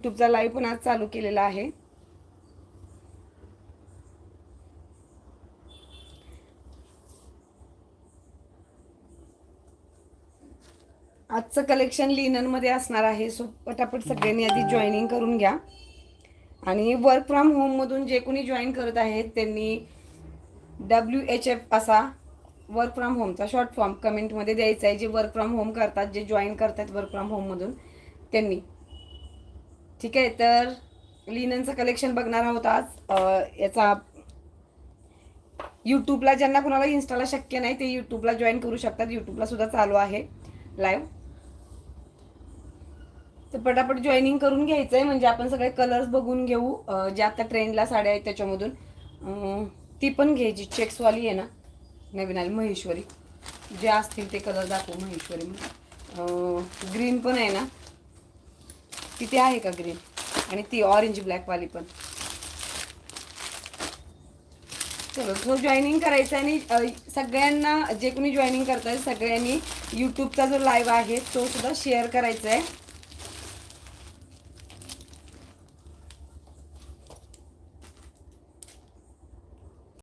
युट्यूबचा live पण आज चालू केलेला आहे. आजचं कलेक्शन लिननमध्ये असणार आहे. सो पटापट सगळ्यांनी आधी जॉईनिंग करून घ्या. आणि वर्क फ्रॉम होममधून जे कोणी जॉईन करत आहेत त्यांनी डब्ल्यू एच एफ असा वर्क फ्रॉम होमचा शॉर्ट फॉर्म कमेंटमध्ये द्यायचा आहे. जे वर्क फ्रॉम होम करतात जे जॉईन करतात वर्क फ्रॉम होममधून त्यांनी. ठीक आहे तर लिननचं कलेक्शन बघणार आहोत आज. याचा यूट्यूबला ज्यांना कुणाला इन्स्टाला शक्य नाही ते यूट्यूबला जॉईन करू शकतात. यूट्यूबला सुद्धा चालू आहे लाईव्ह तर पटापट जॉईनिंग करून घ्यायचं आहे म्हणजे आपण सगळे कलर्स बघून घेऊ. जे आता ट्रेंडला साड्या आहेत त्याच्यामधून. ती पण घ्यायची. चेक्सवाली आहे ना नवीन आली महेश्वरी. जे असतील ते कलर दाखवू महेश्वरी ग्रीन पण आहे ना. तिथे आहे का ग्रीन आणि ती ऑरेंज ब्लॅकवाली पण. चलो तो जॉईनिंग करायचा आणि सगळ्यांना जे कोणी जॉईनिंग करताय सगळ्यांनी यूट्यूबचा जो लाईव्ह आहे तो सुद्धा शेअर करायचा आहे